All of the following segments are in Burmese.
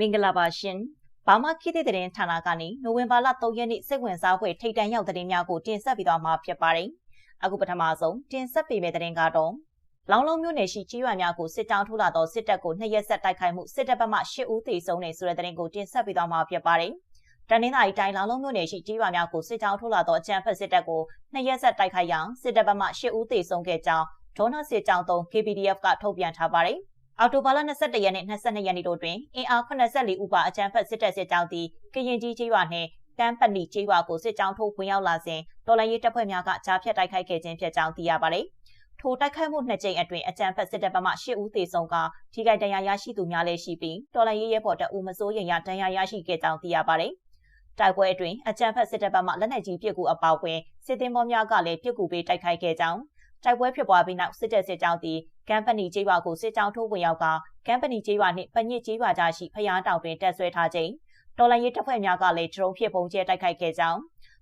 မင်္ဂလာပါရှင်ဘာမခိတဲ့တဲ့ဌာနကနေနိုဝင်ဘာလ3ရက်နေ့စိတ်ဝင်စားဖွယ်ထိတ်တန့်ရောက်တဲ့များကိုတင်ဆက်ပြီးတော့မှာဖြစ်ပါတယ်အခုပထမဆုံးတင်ဆက်ပေးမယ့်တဲ့ကတော့လောင်လုံးမြို့နယ်ရှိကြီးရွာများကိုစစ်တောင်းထိုးလာသောစစ်တပ်ကိုနှစ်ရက်ဆက်တိုက်ခိုက်မှုစစ်တပ်ဘက်မှ၈ဦးသေဆုံးနေဆိုတဲ့တဲ့ကိုတင်ဆက်ပြီးတော့မှာဖြစ်ပါတယ်တနင်္သာရီတိုင်းလောင်လုံးမြို့နယ်ရှိကြီးရွာများကိုစစ်တောင်းထိုးလာသောအကြမ်းဖက်စစ်တပ်ကိုနှစ်ရက်ဆက်တိုက်ခိုက်ရာစစ်တပ်ဘက်မှ၈ဦးသေဆုံးခဲ့ကြောင်းဒေါနာစစ်ကြောင်းသုံး KPDF ကထုတ်ပြန်ထားပါတယ်။ အော်တိုဘာလ22ရက်နဲ့22ရက်နေ့တို့တွင်အင်အား84ဦးပါအကြမ်းဖက်စစ်တပ်စစ်ကြောင်းသည်ကရင်ကြီးကျေးရွာနှင့်တန်းပနီကျေးရွာကိုစစ်ကြောင်းထိုးဝင်ရောက်လာစဉ်တော်လိုင်းရေးတပ်ဖွဲ့များကကြားဖြတ်တိုက်ခိုက်ခဲ့ခြင်းဖြစ်ကြောင်းသိရပါတယ်။ထိုတိုက်ခိုက်မှုနှစ်ကြိမ်အတွင်းအကြမ်းဖက်စစ်တပ်ဘက်မှ၈ဦးသေဆုံးကထိခိုက်ဒဏ်ရာရရှိသူများလည်းရှိပြီးတော်လိုင်းရေးရဲဘော်တပ်ဦးမစိုးရင်ရဒဏ်ရာရရှိခဲ့ကြောင်းသိရပါတယ်။တိုက်ပွဲအတွင်းအကြမ်းဖက်စစ်တပ်ဘက်မှလက်နက်ကြီးပစ်ကူအပေါဝင်စစ်သည်မောများကလည်းပစ်ကူပေးတိုက်ခိုက်ခဲ့ကြောင်း တိုက်ပွဲဖြစ်ပွားပြီးနောက်စစ်တပ်စစ်ကြောင်းသည်ကမ်ပဏီကျေးရွာကိုစစ်ကြောင်းထိုးဝင်ရောက်ကကမ်ပဏီကျေးရွာနှင့်ပညစ်ကျေးရွာကြားရှိဖျားတောင်တွင်တက်ဆွဲထားခြင်းတော်လိုင်းရေးတပ်ဖွဲ့များကလည်းဒရုန်းဖြင့်ပုံကျဲတိုက်ခိုက်ခဲ့ကြောင်း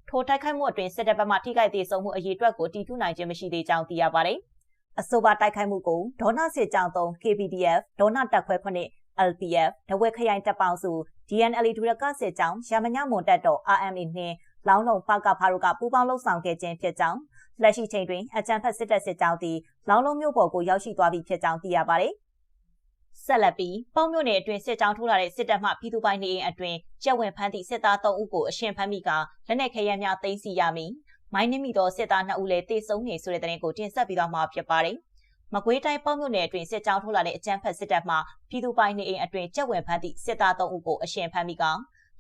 ထိုတိုက်ခိုက်မှုအတွင်းစစ်တပ်ဘက်မှထိခိုက်သေးဆုံးမှုအရေးအတွက်ကိုတီးထူးနိုင်ခြင်းမရှိသေးကြောင်းသိရပါတယ်။အဆိုပါတိုက်ခိုက်မှုကိုဒေါနာစစ်ကြောင်းသုံး KPDF ဒေါနာတပ်ခွဲ9 LPF ဒဝဲခရိုင်တပ်ပေါင်းစု DNL ဒူရကစစ်ကြောင်းရမညမွန်တပ်တော် RMA နှင့်လောင်းလုံးပကဖားတို့ကပူးပေါင်းလှုပ်ဆောင်ခဲ့ခြင်းဖြစ်ကြောင်း လက်ရှိချိန်တွင်အကြံဖက်စစ်တပ်စစ်ကြောင်းသည်လောင်းလုံးမြို့ပေါ်ကိုရောက်ရှိသွားပြီဖြစ်ကြောင်းသိရပါတယ်။ဆက်လက်ပြီးပေါင်းမြို့နယ်အတွင်းစစ်ကြောင်းထိုးလာတဲ့စစ်တပ်မှပြည်သူပိုင်နေအိမ်အတွင်းကြက်ဝင်ဖမ်းသည့်စစ်သား3ဦးကိုအရှင်ဖမ်းမိကလက်နက်ခဲယမ်းများသိမ်းဆည်းရမည်။မိုင်းနှမိသောစစ်သား2ဦးလည်းတေဆုံးနေဆိုတဲ့တဲ့ကိုတင်ဆက်ပြီးတော့မှာဖြစ်ပါတယ်။မကွေးတိုင်းပေါင်းမြို့နယ်အတွင်းစစ်ကြောင်းထိုးလာတဲ့အကြမ်းဖက်စစ်တပ်မှပြည်သူပိုင်နေအိမ်အတွင်းကြက်ဝင်ဖမ်းသည့်စစ်သား3ဦးကိုအရှင်ဖမ်းမိက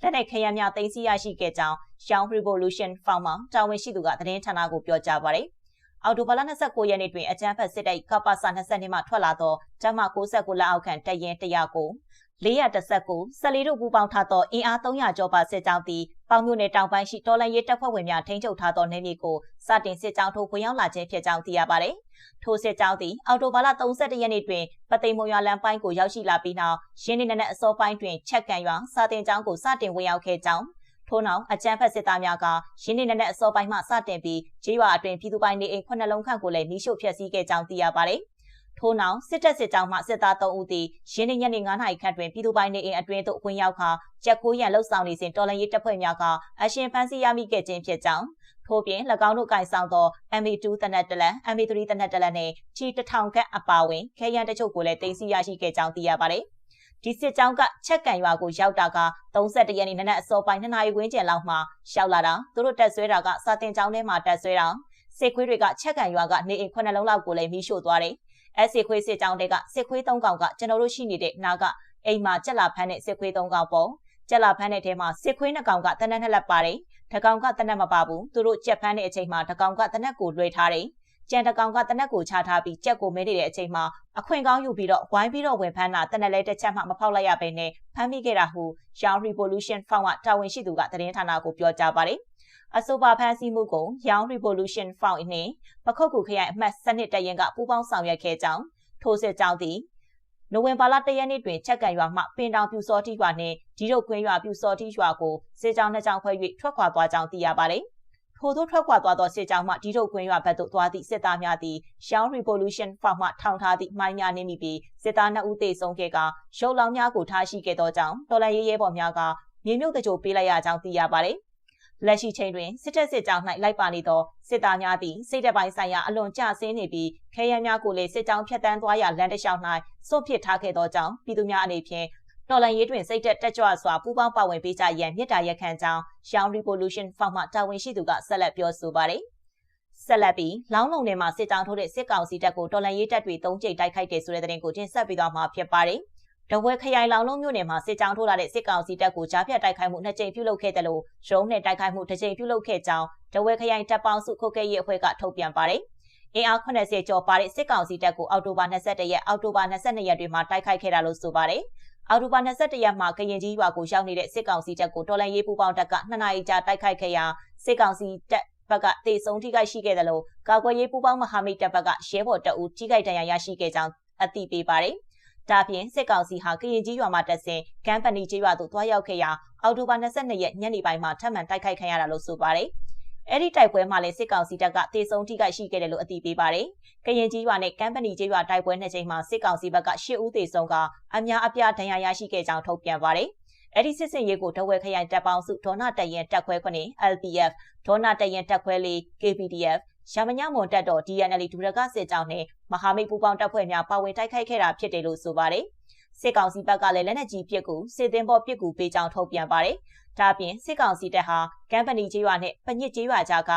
လက်နက်ခဲယမ်းများသိမ်းဆည်းရရှိခဲ့ကြောင်း Young Revolution Fund မှတာဝန်ရှိသူကသတင်းဌာနကိုပြောကြားပါတယ်။အော်တိုဘာလ29ရက်နေ့တွင်အကြမ်းဖက်စစ်တပ်ကပ္ပစ22မှထွက်လာသောဂျမ69လက်အောက်ခံတရင်100ကို 419ဆလီတို့ပူးပေါင်းထားသောအင်အား300ကျော်ပါစစ်ကြောင်းသည်ပေါင်မြို့နယ်တောင်ပိုင်းရှိတော်လန်ရဲတပ်ဖွဲ့ဝင်များထိန်းချုပ်ထားသောနေမြေကိုစတင်စစ်ကြောင်းထိုးဝင်ရောက်လာခြင်းဖြစ်ကြောင်းသိရပါသည်။ထိုစစ်ကြောင်းသည်အော်တိုဘာလ31ရက်နေ့တွင်ပသိမ်မုံရွာလမ်းပိုင်းကိုရောက်ရှိလာပြီးနောက်ရင်းနေနက်အစောပိုင်းတွင်ချက်ကန်ရွာစာတင်ကျောင်းကိုစတင်ဝင်ရောက်ခဲ့ကြောင်းထို့နောက်အကြမ်းဖက်စစ်သားများကရင်းနေနက်အစောပိုင်းမှစတင်ပြီးဂျေးရွာအတွင်ပြည်သူပိုင်နေအိမ်ခုနှစ်လုံးခန့်ကိုလည်းမိရှို့ဖျက်ဆီးခဲ့ကြောင်းသိရပါသည်။ ထို့နောက်စစ်တပ်စစ်ကြောင်းမှစစ်သား3ဦးသည်ရင်းနှီးညနေ9နာရီခန့်တွင်ပြည်သူပိုင်နေအိမ်အတွင်းသို့ဝင်ရောက်ခါကြက်ကိုရန်လှုပ်ဆောင်နေစဉ်တော်လန်ရေးတပ်ဖွဲ့များကအရှင်ဖမ်းဆီးရမိခဲ့ခြင်းဖြစ်ကြောင်းထို့ပြင်၎င်းတို့ကင်ဆောင်သော MA2 တနက်တလန် MA3 တနက်တလန်နှင့်ချီတထောင်ခန့်အပါဝင်ခဲယမ်းတချို့ကိုလည်းတင်စီရရှိခဲ့ကြောင်းသိရပါတယ်။ဒီစစ်ကြောင်းကချက်ကန်ရွာကိုရောက်တာက31ရက်နေ့နနက်အစောပိုင်း2နာရီဝန်းကျင်လောက်မှရောက်လာတာသူတို့တက်ဆွဲတာကစာတင်ကျောင်းထဲမှာတက်ဆွဲတာစစ်ခွေးတွေကချက်ကန်ရွာကနေအိမ်9လုံးလောက်ကိုလည်းမိရှို့သွားတယ် အဲစစ်ခွေးစစ်ကြောင်းတွေကစစ်ခွေး၃ကောင်ကကျွန်တော်တို့ရှိနေတဲ့နာကအိမ်မှာကြက်လာဖမ်းတဲ့စစ်ခွေး၃ကောင်ပေါ့ကြက်လာဖမ်းတဲ့ထဲမှာစစ်ခွေး၂ကောင်ကတနက်နှစ်လက်ပါတယ်တကောင်ကတနက်မပါဘူးသူတို့ကြက်ဖမ်းတဲ့အချိန်မှာတကောင်ကတနက်ကိုလွှဲထားတယ်ကြံတကောင်ကတနက်ကိုချထားပြီးကြက်ကိုမဲနေတဲ့အချိန်မှာအခွင့်ကောင်းယူပြီးတော့ဝိုင်းပြီးတော့ဝင်ဖမ်းတာတနက်လဲတစ်ချက်မှမဖောက်လိုက်ရဘဲနဲ့ဖမ်းမိခဲ့တာဟု Young Revolution Fund ကတာဝန်ရှိသူကသတင်းဌာနကိုပြောကြားပါတယ် အဆိုပါဖမ်းဆီးမှုကို Young Revolution Fund နှင့်ပခုတ်ကူခရိုင်အမှတ်စနစ်တရင်ကပူးပေါင်းဆောင်ရွက်ခဲ့ကြောင်းထိုစစ်ကြောင်းသည်နိုဝင်ဘာလ၁ရက်နေ့တွင်ချက်ကန်ရွာမှပင်တောင်ပြူစောတိရွာနှင့်ဒီရုပ်ခွင်းရွာပြူစောတိရွာကိုစစ်ကြောင်းနှစ်ကြောင်းခွဲ၍ထွက်ခွာသွားကြောင်းသိရပါသည်။ထို့သောထွက်ခွာသွားသောစစ်ကြောင်းမှဒီထုတ်ခွင်းရွာဘက်သို့သွားသည့်စစ်သားများသည် Young Revolution Fund မှထောင်ထားသည့်မိုင်းများနှင့်မိပြီးစစ်သား2ဦးသေဆုံးခဲ့ကရုပ်လောင်းများကိုထားရှိခဲ့သောကြောင့်တော်လန်ရေးရဲဘော်များကမြေမြုပ်တကြိုပေးလိုက်ရကြောင်းသိရပါသည် လက်ရှိချိန်တွင်စစ်တပ်စစ်ကြောင်း၌လိုက်ပါနေသောစစ်သားများသည်စိတ်တပိုင်းဆိုင်ရာအလွန်ကျဆင်းနေပြီးခဲယမ်းများကိုလည်းစစ်ကြောင်းဖျက်ဆီးသွားရာလမ်းတစ်လျှောက်၌စွန့်ပစ်ထားခဲ့သောကြောင့်ပြည်သူများအနေဖြင့်တော်လန်ရေးတွင်စိတ်သက်တက်ကြွစွာပူးပေါင်းပါဝင်ပေးကြရန်မြစ်တာရက်ခံကြောင်း Young Revolution Fund မှတာဝန်ရှိသူကဆက်လက်ပြောဆိုပါတယ်။ဆက်လက်ပြီးလောင်းလုံထဲမှာစစ်တောင်းထိုးတဲ့စစ်ကောင်စီတပ်ကိုတော်လန်ရေးတပ်တွေသုံးကြိမ်တိုက်ခိုက်တဲ့ဆိုတဲ့သတင်းကိုတင်ဆက်ပေးသွားမှာဖြစ်ပါတယ်။ တဝဲခရိုင်လောင်လုံးမြို့နယ်မှာစစ်ကြောင်းထိုးလာတဲ့စစ်ကောင်စီတပ်ကိုကြားဖြတ်တိုက်ခိုက်မှုနှစ်ကြိမ်ပြုလုပ်ခဲ့တယ်လို့ရုံးနဲ့တိုက်ခိုက်မှုတစ်ကြိမ်ပြုလုပ်ခဲ့ကြောင်းတဝဲခရိုင်တပ်ပေါင်းစုခုတ်ကဲရေးအဖွဲ့ကထုတ်ပြန်ပါတယ်။အင်အား80ကျော်ပါတဲ့စစ်ကောင်စီတပ်ကိုအောက်တိုဘာ22ရက်အောက်တိုဘာ22ရက်တွေမှာတိုက်ခိုက်ခဲ့တာလို့ဆိုပါတယ်။အောက်တိုဘာ22ရက်မှာကရင်ကြီးရွာကိုရောက်နေတဲ့စစ်ကောင်စီတပ်ကိုတော်လန်ရေးပူပေါင်းတပ်က2နာရီကြာတိုက်ခိုက်ခဲ့ရာစစ်ကောင်စီတပ်ဘက်ကတေဆုံးထိခိုက်ရှိခဲ့တယ်လို့ကာကွယ်ရေးပူပေါင်းမဟာမိတ်တပ်ဘက်ကရဲဘော်တအူထိခိုက်ဒဏ်ရာရရှိခဲ့ကြောင်းအသိပေးပါတယ်။ ဒါပြင်စစ်ကောင်စီဟာကရင်ကြီးရွာမှာတက်ဆင်ကမ်ပဏီကြီးရွာသို့တွားရောက်ခဲ့ရာအော်တိုဘာ22ရက်ညနေပိုင်းမှာထပ်မံတိုက်ခိုက်ခံရတာလို့ဆိုပါတယ်။အဲ့ဒီတိုက်ပွဲမှာလည်းစစ်ကောင်စီတပ်ကတေဆုံးထိခိုက်ရှိခဲ့တယ်လို့အသိပေးပါတယ်။ကရင်ကြီးရွာနဲ့ကမ်ပဏီကြီးရွာတိုက်ပွဲနှစ်ကြိမ်မှာစစ်ကောင်စီဘက်က၈ဦးသေဆုံးကအများအပြားဒဏ်ရာရရှိခဲ့ကြောင်းထုတ်ပြန်ပါတယ်။အဲ့ဒီစစ်စင်ရေးကိုတဝဲခရိုင်တပ်ပေါင်းစုဒေါနာတရင်တက်ခွဲခွနေ LPF ဒေါနာတရင်တက်ခွဲလေး KPDF ရမညမွန်တက်တော် DNL ဒူရကစစ်ကြောင်းနဲ့မဟာမိတ်ပူးပေါင်းတပ်ဖွဲ့များပါဝင်တိုက်ခိုက်ခဲ့တာဖြစ်တယ်လို့ဆိုပါတယ်။စစ်ကောင်စီဘက်ကလည်းလက်နက်ကြီးပစ်ကူစစ်တင်ပေါ်ပစ်ကူပေးကြောင်းထုတ်ပြန်ပါတယ်။ဒါ့အပြင်စစ်ကောင်စီတပ်ဟာကမ်ပဏီကျေးရွာနဲ့ပညစ်ကျေးရွာကြားက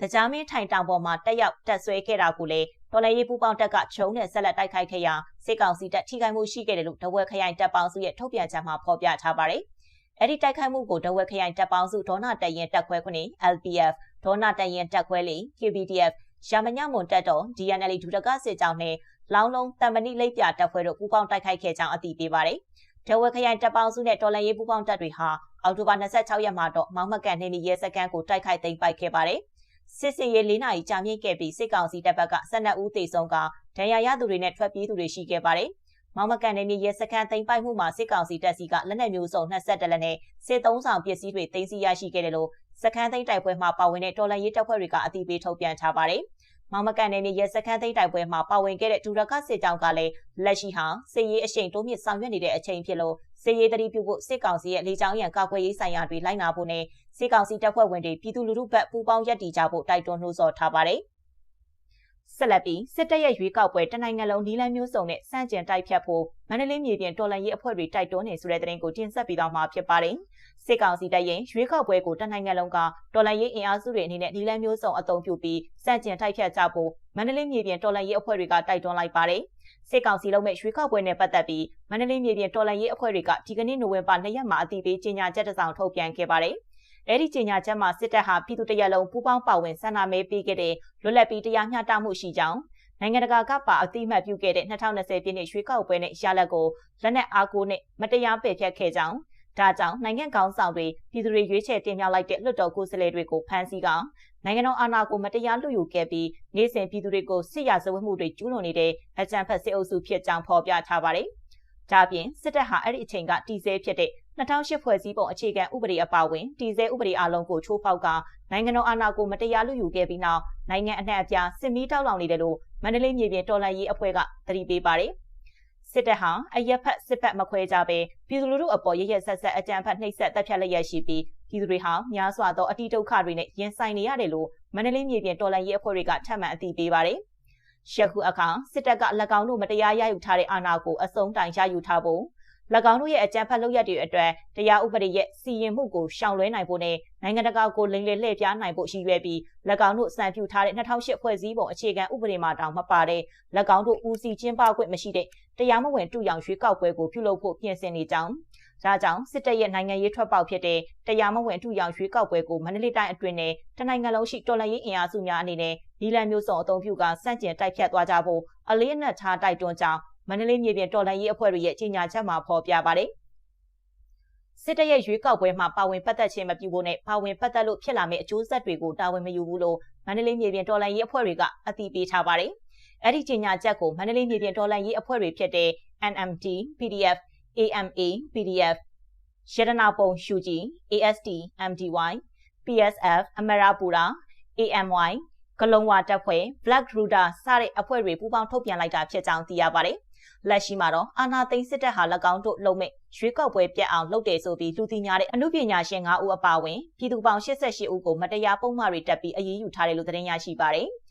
တကြားမင်းထိုင်တောင်ပေါ်မှာတက်ရောက်တက်ဆွဲခဲ့တာကိုလည်းတော်လှန်ရေးပူးပေါင်းတပ်ကချုံနဲ့ဆက်လက်တိုက်ခိုက်ခဲ့ရာစစ်ကောင်စီတပ်ထိခိုက်မှုရှိခဲ့တယ်လို့တဝက်ခရိုင်တပ်ပေါင်းစုရဲ့ထုတ်ပြန်ချက်မှာဖော်ပြထားပါတယ်။အဲ့ဒီတိုက်ခိုက်မှုကိုတဝက်ခရိုင်တပ်ပေါင်းစုဒေါနာတရင်တပ်ခွဲခွနေ LPF ဒေါနာတရင်တပ်ခွဲလေး KPDF ရမညမွန်တက်တော် DNL ဒူတကစစ်ကြောင်းနဲ့လောင်းလုံးတံမဏိလိပ်ပြတပ်ဖွဲ့တို့ပူးပေါင်းတိုက်ခိုက်ခဲ့ကြောင်းအသိပေးပါတယ်။ဒဝက်ခရိုင်တပ်ပေါင်းစုနဲ့တော်လှန်ရေးပူးပေါင်းတပ်တွေဟာအောက်တိုဘာ26ရက်မှာတော့မောင်မကန်နေမီရဲစခန်းကိုတိုက်ခိုက်သိမ်းပိုက်ခဲ့ပါတယ်။စစ်စင်ရေး၄နာရီကြာမြင့်ခဲ့ပြီးစစ်ကောင်စီတပ်ဘက်က12ဦးသေဆုံးကဒဏ်ရာရသူတွေနဲ့ထွက်ပြေးသူတွေရှိခဲ့ပါတယ်။မောင်မကန်နေမီရဲစခန်းသိမ်းပိုက်မှုမှာစစ်ကောင်စီတပ်စီကလက်နက်မျိုးစုံ22လက်နဲ့စစ်သုံးဆောင်ပစ္စည်းတွေသိမ်းဆည်းရရှိခဲ့တယ်လို့ စခန်းသိမ်းတိုက်ပွဲမှာပါဝင်တဲ့တော်လှန်ရေးတပ်ဖွဲ့တွေကအသိပေးထုတ်ပြန်ထားပါတယ်။မောင်မကန်နေမီရဲစခန်းသိမ်းတိုက်ပွဲမှာပါဝင်ခဲ့တဲ့ဒူရကစစ်ကြောင်းကလည်းလက်ရှိဟာစစ်ရေးအရှိန်တိုးမြင့်ဆောင်ရွက်နေတဲ့အချိန်ဖြစ်လို့စစ်ရေးတတိပြုဖို့စစ်ကောင်စီရဲ့လေကြောင်းရန်ကာကွယ်ရေးဆိုင်ရာတွေလိုက်နာဖို့နဲ့စစ်ကောင်စီတပ်ဖွဲ့ဝင်တွေပြည်သူလူထုဘက်ပူးပေါင်းရပ်တည်ကြဖို့တိုက်တွန်းနှိုးဆော်ထားပါတယ်။ ဆက်လက်ပြီးစစ်တပ်ရဲ့ရွေးကောက်ပွဲတနိုင်ငံလုံးနီလန်းမျိုးစုံနဲ့စန့်ကျင်တိုက်ဖြတ်ဖို့မန္တလေးမြေပြင်တော်လှန်ရေးအဖွဲ့တွေတိုက်တွန်းနေဆိုတဲ့သတင်းကိုတင်ဆက်ပေးသွားမှာဖြစ်ပါတယ်။စစ်ကောင်စီတပ်ရဲ့ရွေးကောက်ပွဲကိုတနိုင်ငံလုံးကတော်လှန်ရေးအင်အားစုတွေအနေနဲ့နီလန်းမျိုးစုံအုံပြုပြီးစန့်ကျင်တိုက်ဖြတ်ကြဖို့မန္တလေးမြေပြင်တော်လှန်ရေးအဖွဲ့တွေကတိုက်တွန်းလိုက်ပါတယ်။စစ်ကောင်စီလုံးမဲ့ရွေးကောက်ပွဲနဲ့ပတ်သက်ပြီးမန္တလေးမြေပြင်တော်လှန်ရေးအဖွဲ့တွေကဒီကနေ့နိုဝင်ဘာ၂ရက်မှာအတည်ပြုကြေညာချက်တစ်စောင်ထုတ်ပြန်ခဲ့ပါတယ်။ အဲ့ဒီကြေညာချက်မှာစစ်တပ်ဟာပြည်သူတရက်လုံးပူးပေါင်းပါဝင်ဆန္ဒမဲပေးခဲ့တဲ့လွတ်လပ်ပြီးတရားမျှတမှုရှိကြောင်းနိုင်ငံတကာကပါအတိအမှတ်ပြုခဲ့တဲ့2020ပြည့်နှစ်ရွေးကောက်ပွဲနဲ့ရလဒ်ကိုလက်နက်အားကိုးနဲ့မတရားပယ်ဖျက်ခဲ့ကြောင်းဒါကြောင့်နိုင်ငံကောင်းဆောင်တွေပြည်သူတွေရွေးချယ်တင်မြှောက်လိုက်တဲ့လွှတ်တော်ကိုယ်စားလှယ်တွေကိုဖမ်းဆီးကနိုင်ငံတော်အာဏာကိုမတရားလွှတ်ယူခဲ့ပြီးနေစဉ်ပြည်သူတွေကိုစစ်ရာဇဝတ်မှုတွေကျူးလွန်နေတဲ့အကြမ်းဖက်စစ်အုပ်စုဖြစ်ကြောင်းဖော်ပြထားပါတယ်။ဒါပြင်စစ်တပ်ဟာအဲ့ဒီအချိန်ကတည်ဆဲဖြစ်တဲ့ 2008ဖွဲ့စည်းပုံအခြေခံဥပဒေအပါအဝင်တည်ဆဲဥပဒေအလုံးကိုချိုးဖောက်ကနိုင်ငံတော်အာဏာကိုမတရားလူယူခဲ့ပြီးနောက်နိုင်ငံအနှံ့အပြားစစ်မီးတောက်လောင်နေတယ်လို့မန္တလေးမြေပြင်တော်လှန်ရေးအဖွဲ့ကသတိပေးပါတယ်စစ်တပ်ဟာအရက်ဖက်စစ်ဖက်မခွဲကြဘဲပြည်သူလူထုအပေါ်ရရဆက်ဆက်အကြမ်းဖက်နှိပ်စက်တပ်ဖြတ်လျက်ရှိပြီးပြည်သူတွေဟာများစွာသောအတိဒုက္ခတွေနဲ့ရင်ဆိုင်နေရတယ်လို့မန္တလေးမြေပြင်တော်လှန်ရေးအဖွဲ့တွေကထပ်မံအသိပေးပါတယ်။ယခုအခါစစ်တပ်က၎င်းတို့မတရားရယူထားတဲ့အာဏာကိုအစုံတိုင်ရယူထားဖို့၎ င်းတို့ရဲ့အကြမ်းဖက်လုပ်ရက်တွေအတွက်တရားဥပဒေရဲ့စီရင်မှုကိုရှောင်လွှဲနိုင်ဖို့နဲ့နိုင်ငံတကာကိုလိမ်လည်လှည့်ပြားနိုင်ဖို့ရှိရွယ်ပြီး၎င်းတို့စံပြုထားတဲ့2008ဖွဲ့စည်းပုံအခြေခံဥပဒေမှာတောင်မပါတဲ့၎င်းတို့ဦးစီးကျင်းပခွင့်မရှိတဲ့တရားမဝင်တူရောင်ရွေးကောက်ပွဲကိုပြုလုပ်ဖို့ပြင်ဆင်နေကြောင်းဒါကြောင့်စစ်တပ်ရဲ့နိုင်ငံရေးထွက်ပေါက်ဖြစ်တဲ့တရားမဝင်အထူးရောင်ရွေးကောက်ပွဲကိုမန္တလေးတိုင်းအတွင်းနဲ့တနိုင်ငံလုံးရှိတော်လှန်ရေးအင်အားစုများအနေနဲ့နီလန်မျိုးစုံအုံပြုကစန့်ကျင်တိုက်ဖြတ်သွားကြဖို့အလေးအနက်ထားတိုက်တွန်းကြောင်း မန္တလေးမြေပြင်တော်လှန်ရေးအဖွဲ့တွေရဲ့ကြေညာချက်မှာဖော်ပြပါတယ်စစ်တပ်ရဲ့ရွေးကောက်ပွဲမှာပါဝင်ပတ်သက်ခြင်းမပြုဖို့နဲ့ပါဝင်ပတ်သက်လို့ဖြစ်လာမယ့်အကျိုးဆက်တွေကိုတာဝန်မယူဘူးလို့မန္တလေးမြေပြင်တော်လှန်ရေးအဖွဲ့တွေကအသိပေးထားပါတယ်။အဲ့ဒီကြေညာချက်ကိုမန္တလေးမြေပြင်တော်လှန်ရေးအဖွဲ့တွေဖြစ်တဲ့ NMD, PDF, AMA, PDF, ရတနာပုံ UG, AST, MDY, PSF, အမရာပူရာ AMY ဂလုံဝါတပ်ဖွဲ့ Black Ruder စတဲ့အဖွဲ့တွေပူးပေါင်းထုတ်ပြန်လိုက်တာဖြစ်ကြောင်းသိရပါတယ်။ လက်ရှိမှာတော့အာနာသိန်းစစ်တပ်ဟာ၎င်းတို့လုံမဲ့ရွေးကောက်ပွဲပြတ်အောင်လုပ်တယ်ဆိုပြီးလူသိများတဲ့အမှုပညာရှင်9ဦးအပါအဝင်ပြည်သူပေါင်း88ဦးကိုမတရားပုံမှားတွေတက်ပြီးအရေးယူထားတယ်လို့သတင်းရရှိပါတယ်။